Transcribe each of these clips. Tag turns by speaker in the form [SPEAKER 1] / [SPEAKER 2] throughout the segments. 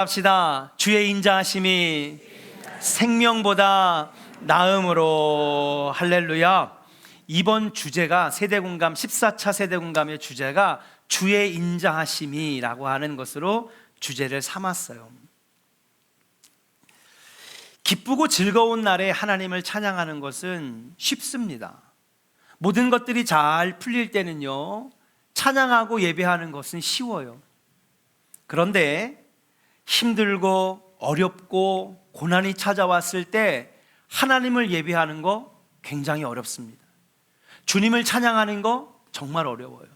[SPEAKER 1] 합시다. 주의 인자하심이 생명보다 나음으로 할렐루야. 이번 주제가 세대 공감 14차 세대 공감의 주제가 주의 인자하심이라고 하는 것으로 주제를 삼았어요. 기쁘고 즐거운 날에 하나님을 찬양하는 것은 쉽습니다. 모든 것들이 잘 풀릴 때는요, 찬양하고 예배하는 것은 쉬워요. 그런데 힘들고 어렵고 고난이 찾아왔을 때 하나님을 예배하는 거 굉장히 어렵습니다. 주님을 찬양하는 거 정말 어려워요.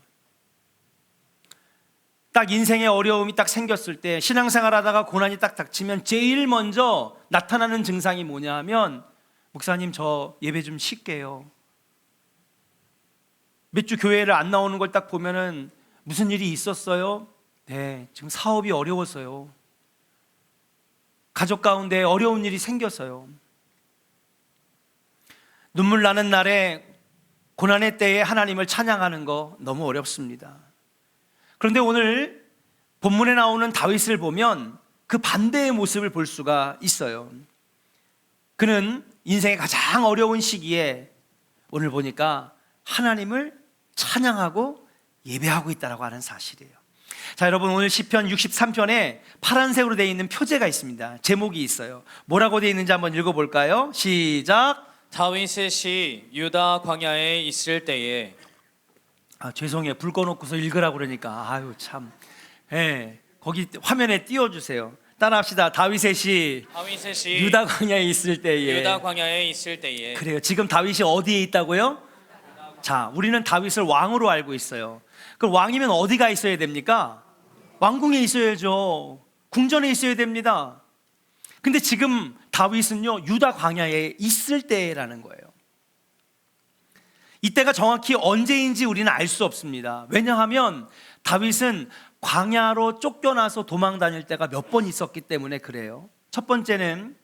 [SPEAKER 1] 딱 인생에 어려움이 딱 생겼을 때 신앙생활 하다가 고난이 딱 닥치면 제일 먼저 나타나는 증상이 뭐냐 하면 목사님 저 예배 좀 쉴게요. 몇 주 교회를 안 나오는 걸 딱 보면은 무슨 일이 있었어요? 네, 지금 사업이 어려워서요. 가족 가운데 어려운 일이 생겼어요. 눈물 나는 날에 고난의 때에 하나님을 찬양하는 거 너무 어렵습니다. 그런데 오늘 본문에 나오는 다윗을 보면 그 반대의 모습을 볼 수가 있어요. 그는 인생의 가장 어려운 시기에 오늘 보니까 하나님을 찬양하고 예배하고 있다라고 하는 사실이에요. 자, 여러분 오늘 시편 63편에 파란색으로 되어 있는 표제가 있습니다. 제목이 있어요. 뭐라고 되어 있는지 한번 읽어 볼까요? 시작.
[SPEAKER 2] 다윗의 시 유다 광야에 있을 때에
[SPEAKER 1] 아, 죄송해요. 불 꺼놓고서 읽으라고 그러니까 아유 참. 예. 거기 화면에 띄워 주세요. 따라합시다. 다윗의 시 유다 광야에 있을 때에
[SPEAKER 2] 유다 광야에 있을 때에
[SPEAKER 1] 그래요. 지금 다윗이 어디에 있다고요? 자, 우리는 다윗을 왕으로 알고 있어요. 그럼 왕이면 어디가 있어야 됩니까? 왕궁에 있어야죠. 궁전에 있어야 됩니다. 근데 지금 다윗은요, 유다 광야에 있을 때라는 거예요. 이때가 정확히 언제인지 우리는 알 수 없습니다. 왜냐하면 다윗은 광야로 쫓겨나서 도망 다닐 때가 몇 번 있었기 때문에 그래요. 첫 번째는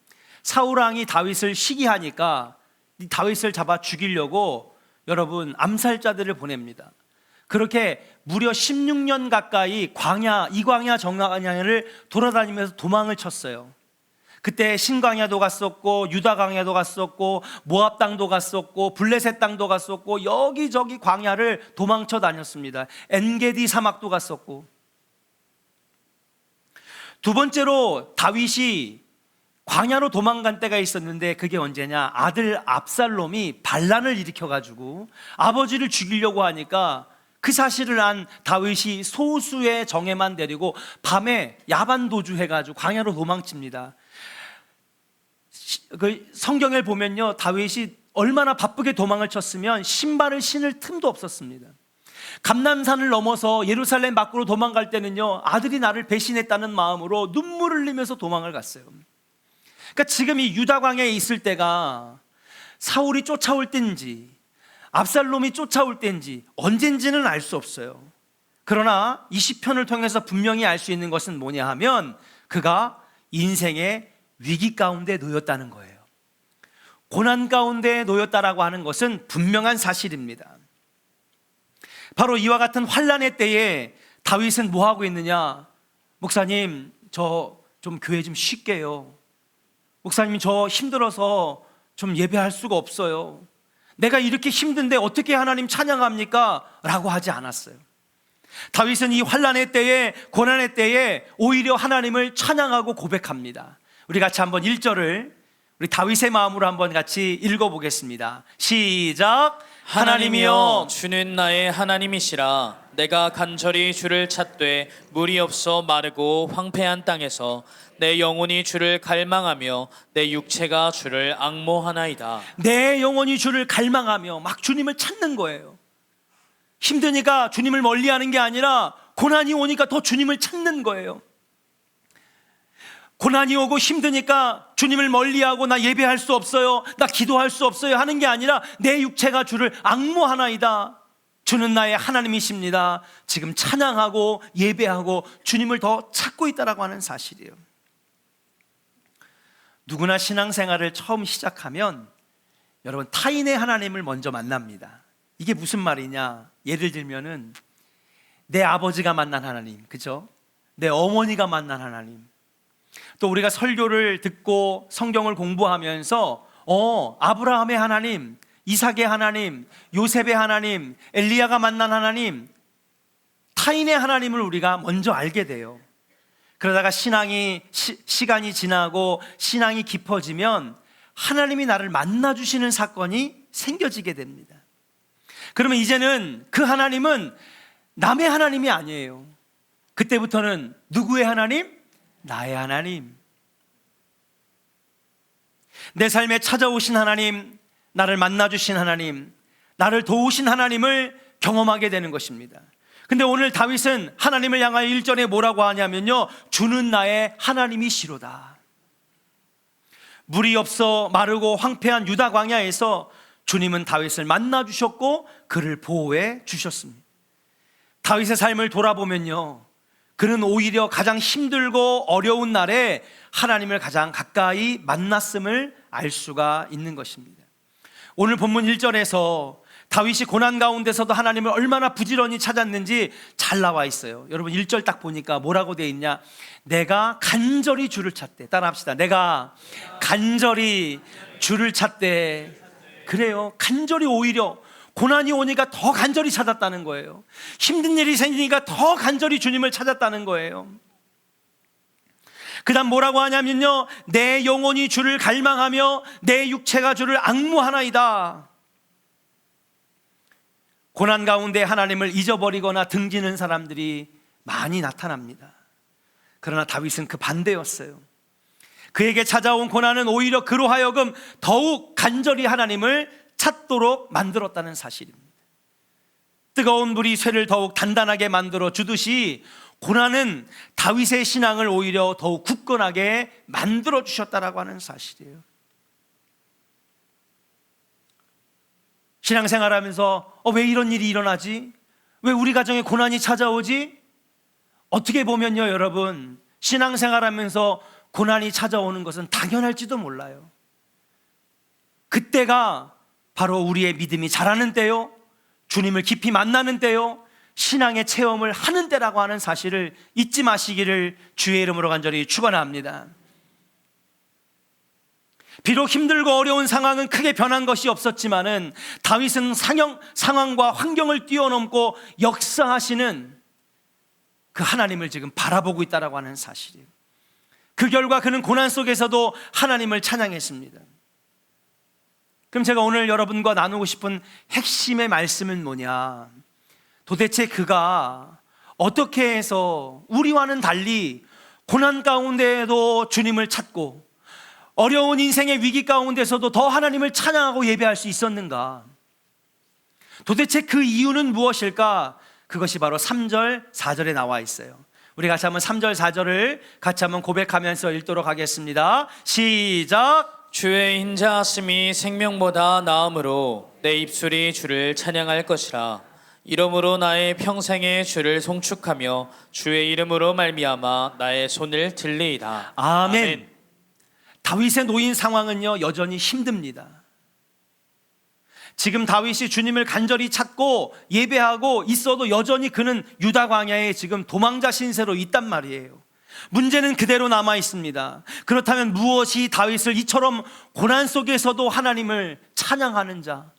[SPEAKER 1] 사울 왕이 다윗을 시기하니까 이 다윗을 잡아 죽이려고 여러분 암살자들을 보냅니다. 그렇게 무려 16년 가까이 광야 이광야 정광야를 돌아다니면서 도망을 쳤어요. 그때 신광야도 갔었고 유다 광야도 갔었고 모압 땅도 갔었고 블레셋 땅도 갔었고 여기저기 광야를 도망쳐 다녔습니다. 엔게디 사막도 갔었고 두 번째로 다윗이 광야로 도망간 때가 있었는데 그게 언제냐? 아들 압살롬이 반란을 일으켜 가지고 아버지를 죽이려고 하니까 그 사실을 안 다윗이 소수의 정예만 데리고 밤에 야반 도주해 가지고 광야로 도망칩니다. 시- 그 성경을 보면요. 다윗이 얼마나 바쁘게 도망을 쳤으면 신발을 신을 틈도 없었습니다. 감남산을 넘어서 예루살렘 밖으로 도망갈 때는요. 아들이 나를 배신했다는 마음으로 눈물을 흘리면서 도망을 갔어요. 그러니까 지금 이 유다 광야에 있을 때가 사울이 쫓아올 때인지 압살롬이 쫓아올 때인지 언젠지는 알 수 없어요. 그러나 이 시편을 통해서 분명히 알 수 있는 것은 뭐냐 하면 그가 인생의 위기 가운데 놓였다는 거예요. 고난 가운데 놓였다라고 하는 것은 분명한 사실입니다. 바로 이와 같은 환란의 때에 다윗은 뭐 하고 있느냐? 목사님, 저 좀 교회 좀 쉴게요. 목사님, 저 힘들어서 좀 예배할 수가 없어요. 내가 이렇게 힘든데 어떻게 하나님 찬양합니까? 라고 하지 않았어요. 다윗은 이 환란의 때에 고난의 때에 오히려 하나님을 찬양하고 고백합니다. 우리 같이 한번 1절을 우리 다윗의 마음으로 한번 같이 읽어 보겠습니다. 시작.
[SPEAKER 2] 하나님이여 주는 나의 하나님이시라 내가 간절히 주를 찾되 물이 없어 마르고 황폐한 땅에서 내 영혼이 주를 갈망하며 내 육체가 주를 악모하나이다
[SPEAKER 1] 내 영혼이 주를 갈망하며 막 주님을 찾는 거예요. 힘드니까 주님을 멀리하는 게 아니라 고난이 오니까 더 주님을 찾는 거예요. 고난이 오고 힘드니까 주님을 멀리하고 나 예배할 수 없어요. 나 기도할 수 없어요. 하는 게 아니라 내 육체가 주를 악모하나이다. 주는 나의 하나님이십니다. 지금 찬양하고 예배하고 주님을 더 찾고 있다라고 하는 사실이에요. 누구나 신앙생활을 처음 시작하면 여러분 타인의 하나님을 먼저 만납니다. 이게 무슨 말이냐? 예를 들면은 내 아버지가 만난 하나님, 그죠? 내 어머니가 만난 하나님, 또 우리가 설교를 듣고 성경을 공부하면서 어, 아브라함의 하나님, 이삭의 하나님, 요셉의 하나님, 엘리야가 만난 하나님, 타인의 하나님을 우리가 먼저 알게 돼요. 그러다가 신앙이 시, 간이 지나고 신앙이 깊어지면 하나님이 나를 만나 주시는 사건이 생겨지게 됩니다. 그러면 이제는 그 하나님은 남의 하나님이 아니에요. 그때부터는 누구의 하나님? 나의 하나님. 내 삶에 찾아오신 하나님, 나를 만나 주신 하나님, 나를 도우신 하나님을 경험하게 되는 것입니다. 근데 오늘 다윗은 하나님을 향하여 1절에 뭐라고 하냐면요. 주는 나의 하나님이시로다. 물이 없어 마르고 황폐한 유다 광야에서 주님은 다윗을 만나 주셨고 그를 보호해 주셨습니다. 다윗의 삶을 돌아보면요. 그는 오히려 가장 힘들고 어려운 날에 하나님을 가장 가까이 만났음을 알 수가 있는 것입니다. 오늘 본문 1절에서 다윗이 고난 가운데서도 하나님을 얼마나 부지런히 찾았는지 잘 나와 있어요. 여러분 1절 딱 보니까 뭐라고 돼 있냐? 내가 간절히 주를 찾대. 따라 합시다. 내가 간절히 주를 찾대. 그래요. 간절히 오히려 고난이 오니까 더 간절히 찾았다는 거예요. 힘든 일이 생기니까 더 간절히 주님을 찾았다는 거예요. 그 다음 뭐라고 하냐면요. 내 영혼이 주를 갈망하며 내 육체가 주를 악무하나이다. 고난 가운데 하나님을 잊어버리거나 등지는 사람들이 많이 나타납니다. 그러나 다윗은 그 반대였어요. 그에게 찾아온 고난은 오히려 그로 하여금 더욱 간절히 하나님을 찾도록 만들었다는 사실입니다. 뜨거운 물이 쇠를 더욱 단단하게 만들어 주듯이 고난은 다윗의 신앙을 오히려 더욱 굳건하게 만들어 주셨다라고 하는 사실이에요. 신앙생활 하면서 어, 왜 이런 일이 일어나지? 왜 우리 가정에 고난이 찾아오지? 어떻게 보면요, 여러분 신앙생활 하면서 고난이 찾아오는 것은 당연할지도 몰라요. 그때가 바로 우리의 믿음이 자라는 때요, 주님을 깊이 만나는 때요, 신앙의 체험을 하는 때라고 하는 사실을 잊지 마시기를 주의 이름으로 간절히 축원합니다. 비록 힘들고 어려운 상황은 크게 변한 것이 없었지만은 다윗은 상형, 상황과 환경을 뛰어넘고 역사하시는 그 하나님을 지금 바라보고 있다라고 하는 사실이에요. 그 결과 그는 고난 속에서도 하나님을 찬양했습니다. 그럼 제가 오늘 여러분과 나누고 싶은 핵심의 말씀은 뭐냐? 도대체 그가 어떻게 해서 우리와는 달리 고난 가운데에도 주님을 찾고 어려운 인생의 위기 가운데서도 더 하나님을 찬양하고 예배할 수 있었는가? 도대체 그 이유는 무엇일까? 그것이 바로 3절, 4절에 나와 있어요. 우리 같이 한번 3절, 4절을 같이 한번 고백하면서 읽도록 하겠습니다. 시작!
[SPEAKER 2] 주의 인자하심이 생명보다 나음으로 내 입술이 주를 찬양할 것이라 이러므로 나의 평생에 주를 송축하며 주의 이름으로 말미암아 나의 손을 들리이다
[SPEAKER 1] 아멘. 다윗의 놓인 상황은요, 여전히 힘듭니다. 지금 다윗이 주님을 간절히 찾고 예배하고 있어도 여전히 그는 유다 광야에 지금 도망자 신세로 있단 말이에요. 문제는 그대로 남아 있습니다. 그렇다면 무엇이 다윗을 이처럼 고난 속에서도 하나님을 찬양하는 자,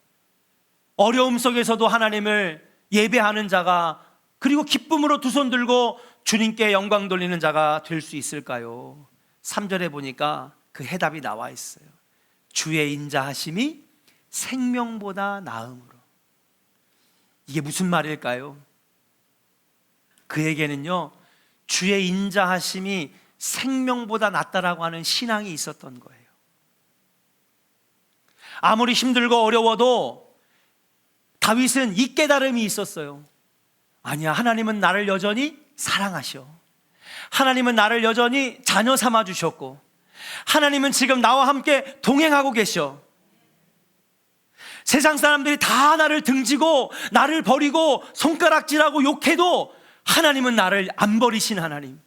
[SPEAKER 1] 어려움 속에서도 하나님을 예배하는 자가 그리고 기쁨으로 두 손 들고 주님께 영광 돌리는 자가 될 수 있을까요? 3절에 보니까 그 해답이 나와 있어요. 주의 인자하심이 생명보다 나음으로. 이게 무슨 말일까요? 그에게는요, 주의 인자하심이 생명보다 낫다라고 하는 신앙이 있었던 거예요. 아무리 힘들고 어려워도 다윗은 이 깨달음이 있었어요. 아니야, 하나님은 나를 여전히 사랑하셔. 하나님은 나를 여전히 자녀 삼아 주셨고, 하나님은 지금 나와 함께 동행하고 계셔. 세상 사람들이 다 나를 등지고 나를 버리고 손가락질하고 욕해도 하나님은 나를 안 버리신 하나님.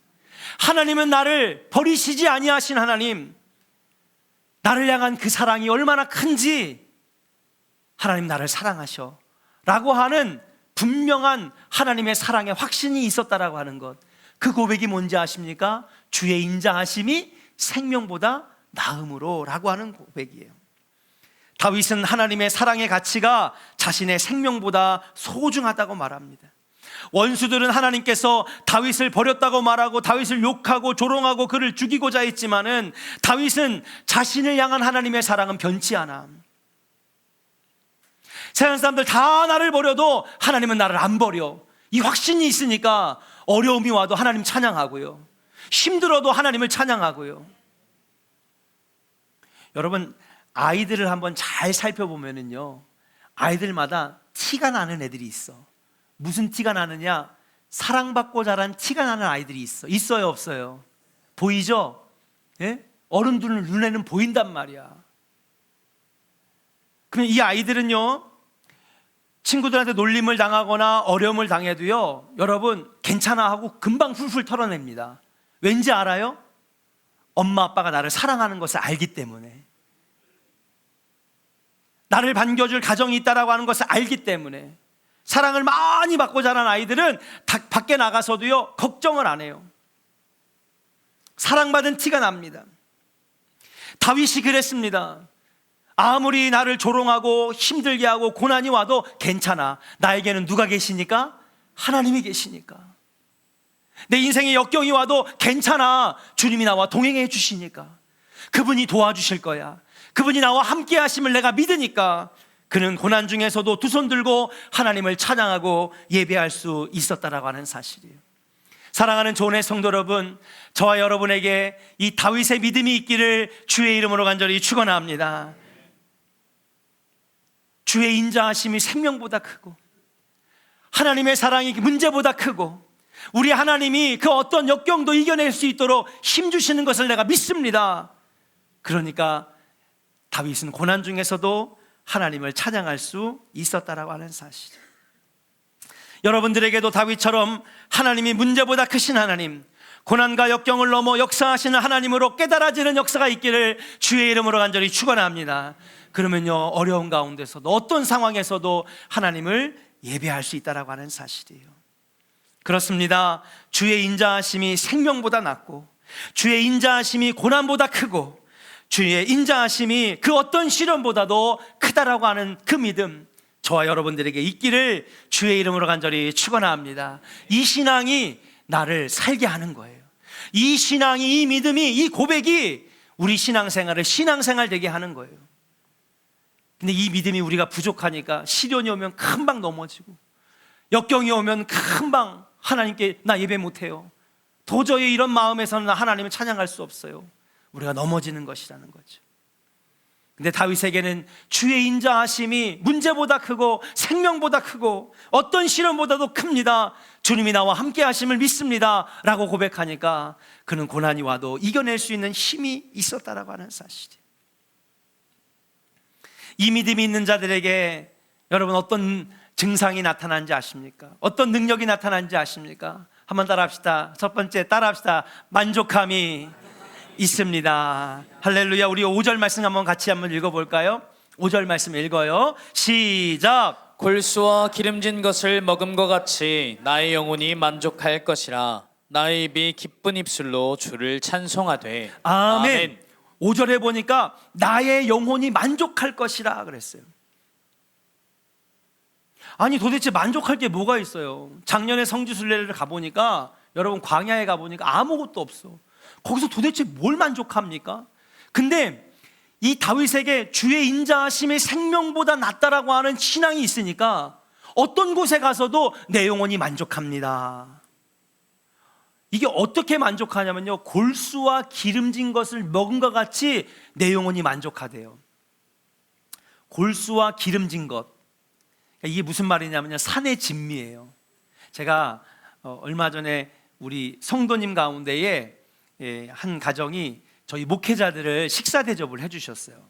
[SPEAKER 1] 하나님은 나를 버리시지 아니하신 하나님. 나를 향한 그 사랑이 얼마나 큰지 하나님 나를 사랑하셔. 라고 하는 분명한 하나님의 사랑의 확신이 있었다라고 하는 것. 그 고백이 뭔지 아십니까? 주의 인자하심이 생명보다 나음으로 라고 하는 고백이에요. 다윗은 하나님의 사랑의 가치가 자신의 생명보다 소중하다고 말합니다. 원수들은 하나님께서 다윗을 버렸다고 말하고 다윗을 욕하고 조롱하고 그를 죽이고자 했지만은 다윗은 자신을 향한 하나님의 사랑은 변치 않아. 세상 사람들 다 나를 버려도 하나님은 나를 안 버려. 이 확신이 있으니까 어려움이 와도 하나님 찬양하고요. 힘들어도 하나님을 찬양하고요. 여러분 아이들을 한번 잘 살펴보면은요. 아이들마다 티가 나는 애들이 있어. 무슨 티가 나느냐? 사랑받고 자란 티가 나는 아이들이 있어. 있어요, 없어요? 보이죠? 예? 어른들 눈에는 보인단 말이야. 그럼 이 아이들은요, 친구들한테 놀림을 당하거나 어려움을 당해도요, 여러분, 괜찮아 하고 금방 훌훌 털어냅니다. 왠지 알아요? 엄마, 아빠가 나를 사랑하는 것을 알기 때문에. 나를 반겨줄 가정이 있다라고 하는 것을 알기 때문에. 사랑을 많이 받고 자란 아이들은 다- 밖에 나가서도요, 걱정을 안 해요. 사랑받은 티가 납니다. 다윗이 그랬습니다. 아무리 나를 조롱하고 힘들게 하고 고난이 와도 괜찮아. 나에게는 누가 계시니까? 하나님이 계시니까. 내 인생에 역경이 와도 괜찮아. 주님이 나와 동행해 주시니까. 그분이 도와주실 거야. 그분이 나와 함께 하심을 내가 믿으니까 그는 고난 중에서도 두 손 들고 하나님을 찬양하고 예배할 수 있었다라고 하는 사실이에요. 사랑하는 조은의 성도 여러분, 저와 여러분에게 이 다윗의 믿음이 있기를 주의 이름으로 간절히 축원합니다. 주의 인자하심이 생명보다 크고 하나님의 사랑이 문제보다 크고 우리 하나님이 그 어떤 역경도 이겨낼 수 있도록 힘 주시는 것을 내가 믿습니다. 그러니까 다윗은 고난 중에서도 하나님을 찬양할 수 있었다라고 하는 사실. 여러분들에게도 다윗처럼 하나님이 문제보다 크신 하나님, 고난과 역경을 넘어 역사하시는 하나님으로 깨달아지는 역사가 있기를 주의 이름으로 간절히 축원합니다. 그러면요 어려운 가운데서도 어떤 상황에서도 하나님을 예배할 수 있다라고 하는 사실이에요. 그렇습니다. 주의 인자하심이 생명보다 낫고 주의 인자하심이 고난보다 크고 주의 인자하심이 그 어떤 시련보다도 크다라고 하는 그 믿음 저와 여러분들에게 있기를 주의 이름으로 간절히 축원합니다. 이 신앙이 나를 살게 하는 거예요. 이 신앙이 이 믿음이 이 고백이 우리 신앙생활을 신앙생활 되게 하는 거예요. 근데 이 믿음이 우리가 부족하니까 시련이 오면 금방 넘어지고 역경이 오면 금방 하나님께 나 예배 못 해요. 도저히 이런 마음에서는 하나님을 찬양할 수 없어요. 우리가 넘어지는 것이라는 거죠. 근데 다윗에게는 주의 인자하심이 문제보다 크고 생명보다 크고 어떤 시련보다도 큽니다. 주님이 나와 함께 하심을 믿습니다. 라고 고백하니까 그는 고난이 와도 이겨낼 수 있는 힘이 있었다라고 하는 사실이에요. 이 믿음이 있는 자들에게 여러분 어떤 증상이 나타나는지 아십니까? 어떤 능력이 나타나는지 아십니까? 한번 따라 합시다. 첫 번째 따라 합시다. 만족함이 있습니다. 할렐루야. 우리 5절 말씀 한번 같이 한번 읽어 볼까요? 5절 말씀 읽어요. 시작.
[SPEAKER 2] 골수와 기름진 것을 먹음과 같이 나의 영혼이 만족할 것이라 나의 입이 기쁜 입술로 주를 찬송하되
[SPEAKER 1] 아멘. 5절에 보니까 나의 영혼이 만족할 것이라 그랬어요. 아니 도대체 만족할 게 뭐가 있어요? 작년에 성지순례를 가보니까 여러분 광야에 가보니까 아무것도 없어. 거기서 도대체 뭘 만족합니까? 근데 이 다윗에게 주의 인자하심의 생명보다 낫다라고 하는 신앙이 있으니까 어떤 곳에 가서도 내 영혼이 만족합니다. 이게 어떻게 만족하냐면요. 골수와 기름진 것을 먹은 것 같이 내 영혼이 만족하대요. 골수와 기름진 것. 그러니까 이게 무슨 말이냐면요. 산의 진미예요. 제가 어, 얼마 전에 우리 성도님 가운데에 예, 한 가정이 저희 목회자들을 식사 대접을 해주셨어요.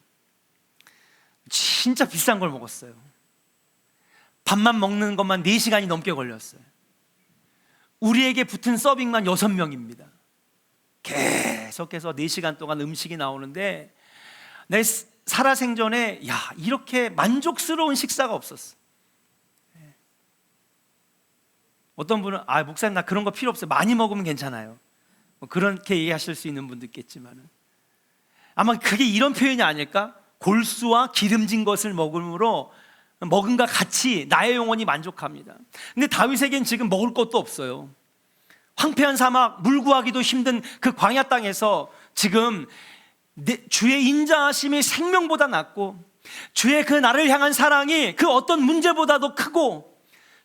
[SPEAKER 1] 진짜 비싼 걸 먹었어요. 밥만 먹는 것만 4시간이 넘게 걸렸어요. 우리에게 붙은 서빙만 여섯 명입니다. 계속해서 4시간 동안 음식이 나오는데 내 살아생전에 야 이렇게 만족스러운 식사가 없었어. 어떤 분은 아 목사님 나 그런 거 필요 없어요. 많이 먹으면 괜찮아요. 뭐 그렇게 얘기하실 수 있는 분도 있겠지만은 아마 그게 이런 표현이 아닐까? 골수와 기름진 것을 먹음으로 먹음과 같이 나의 영혼이 만족합니다. 근데 다윗에겐 지금 먹을 것도 없어요. 황폐한 사막, 물 구하기도 힘든 그 광야 땅에서 지금 내- 주의 인자하심이 생명보다 낫고 주의 그 나를 향한 사랑이 그 어떤 문제보다도 크고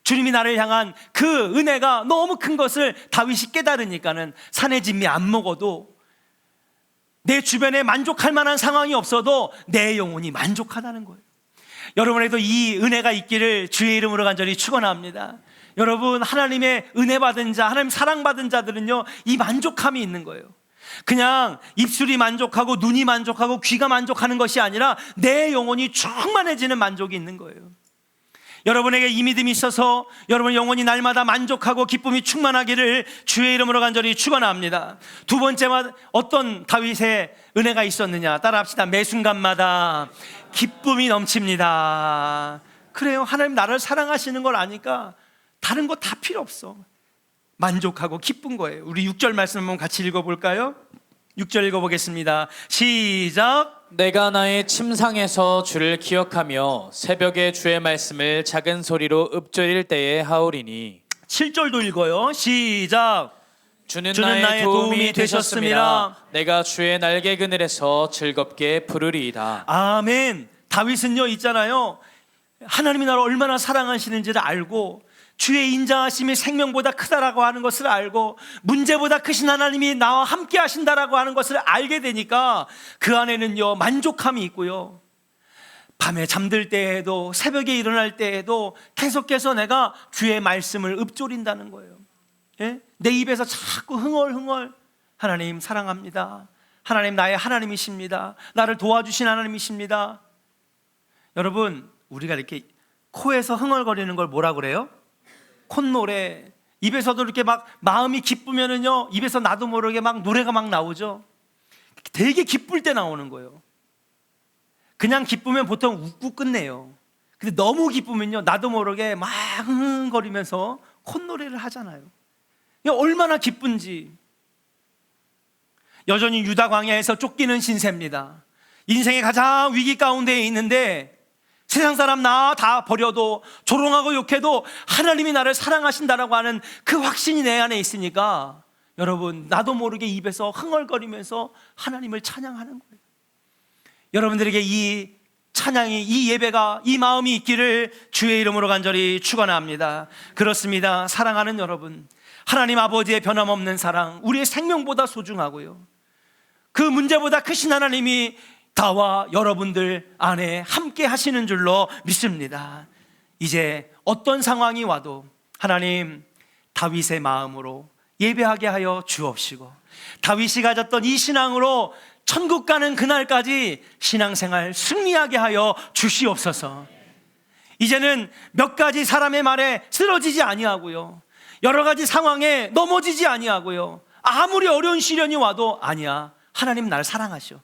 [SPEAKER 1] 주님이 나를 향한 그 은혜가 너무 큰 것을 다윗이 깨달으니까는 산의 진미 안 먹어도 내 주변에 만족할 만한 상황이 없어도 내 영혼이 만족하다는 거예요. 여러분에도 이 은혜가 있기를 주의 이름으로 간절히 축원합니다. 여러분 하나님의 은혜 받은 자, 하나님 사랑 받은 자들은요 이 만족함이 있는 거예요. 그냥 입술이 만족하고 눈이 만족하고 귀가 만족하는 것이 아니라 내 영혼이 충만해지는 만족이 있는 거예요. 여러분에게 이 믿음이 있어서 여러분 영혼이 날마다 만족하고 기쁨이 충만하기를 주의 이름으로 간절히 축원합니다. 두 번째만 어떤 다윗의 은혜가 있었느냐 따라합시다. 매 순간마다 기쁨이 넘칩니다. 그래요. 하나님 나를 사랑하시는 걸 아니까 다른 거 다 필요 없어. 만족하고 기쁜 거예요. 우리 6절 말씀 한번 같이 읽어 볼까요? 6절 읽어 보겠습니다. 시작.
[SPEAKER 2] 내가 나의 침상에서 주를 기억하며 새벽에 주의 말씀을 작은 소리로 읊조릴 때에 하오리니
[SPEAKER 1] 7절도 읽어요. 시작.
[SPEAKER 2] 주는,
[SPEAKER 1] 주는
[SPEAKER 2] 나의,
[SPEAKER 1] 나의
[SPEAKER 2] 도움이
[SPEAKER 1] 도움이
[SPEAKER 2] 되셨습니다.
[SPEAKER 1] 되셨습니다.
[SPEAKER 2] 내가 주의 날개 그늘에서 즐겁게 부르리이다.
[SPEAKER 1] 아멘. 다윗은요 있잖아요. 하나님이 나를 얼마나 사랑하시는지를 알고 주의 인자하심이 생명보다 크다라고 하는 것을 알고 문제보다 크신 하나님이 나와 함께 하신다라고 하는 것을 알게 되니까 그 안에는요 만족함이 있고요. 밤에 잠들 때에도 새벽에 일어날 때에도 계속해서 내가 주의 말씀을 읊조린다는 거예요. 예? 내 입에서 자꾸 흥얼흥얼 하나님 사랑합니다. 하나님 나의 하나님이십니다. 나를 도와주신 하나님이십니다. 여러분 우리가 이렇게 코에서 흥얼거리는 걸 뭐라 그래요? 콧노래. 입에서도 이렇게 막 마음이 기쁘면은요 입에서 나도 모르게 막 노래가 막 나오죠. 되게 기쁠 때 나오는 거예요. 그냥 기쁘면 보통 웃고 끝내요. 근데 너무 기쁘면요 나도 모르게 막 흥흥거리면서 콧노래를 하잖아요. 얼마나 기쁜지. 여전히 유다 광야에서 쫓기는 신세입니다. 인생의 가장 위기 가운데 있는데 세상 사람 나 다 버려도 조롱하고 욕해도 하나님이 나를 사랑하신다라고 하는 그 확신이 내 안에 있으니까 여러분 나도 모르게 입에서 흥얼거리면서 하나님을 찬양하는 거예요. 여러분들에게 이 찬양이 이 예배가 이 마음이 있기를 주의 이름으로 간절히 축원합니다. 그렇습니다. 사랑하는 여러분. 하나님 아버지의 변함없는 사랑 우리의 생명보다 소중하고요. 그 문제보다 크신 하나님이 나와 여러분들 안에 함께 하시는 줄로 믿습니다. 이제 어떤 상황이 와도 하나님 다윗의 마음으로 예배하게 하여 주옵시고 다윗이 가졌던 이 신앙으로 천국 가는 그날까지 신앙생활 승리하게 하여 주시옵소서. 이제는 몇 가지 사람의 말에 쓰러지지 아니하고요. 여러 가지 상황에 넘어지지 아니하고요. 아무리 어려운 시련이 와도 아니야. 하나님 나를 사랑하셔.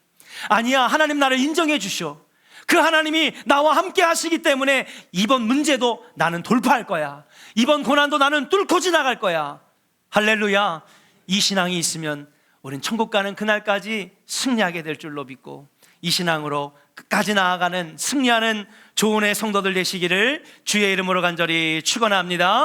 [SPEAKER 1] 아니야. 하나님 나를 인정해 주셔. 그 하나님이 나와 함께 하시기 때문에 이번 문제도 나는 돌파할 거야. 이번 고난도 나는 뚫고 지나갈 거야. 할렐루야. 이 신앙이 있으면 우린 천국 가는 그날까지 승리하게 될 줄로 믿고 이 신앙으로 끝까지 나아가는 승리하는 조은의 성도들 되시기를 주의 이름으로 간절히 축원합니다.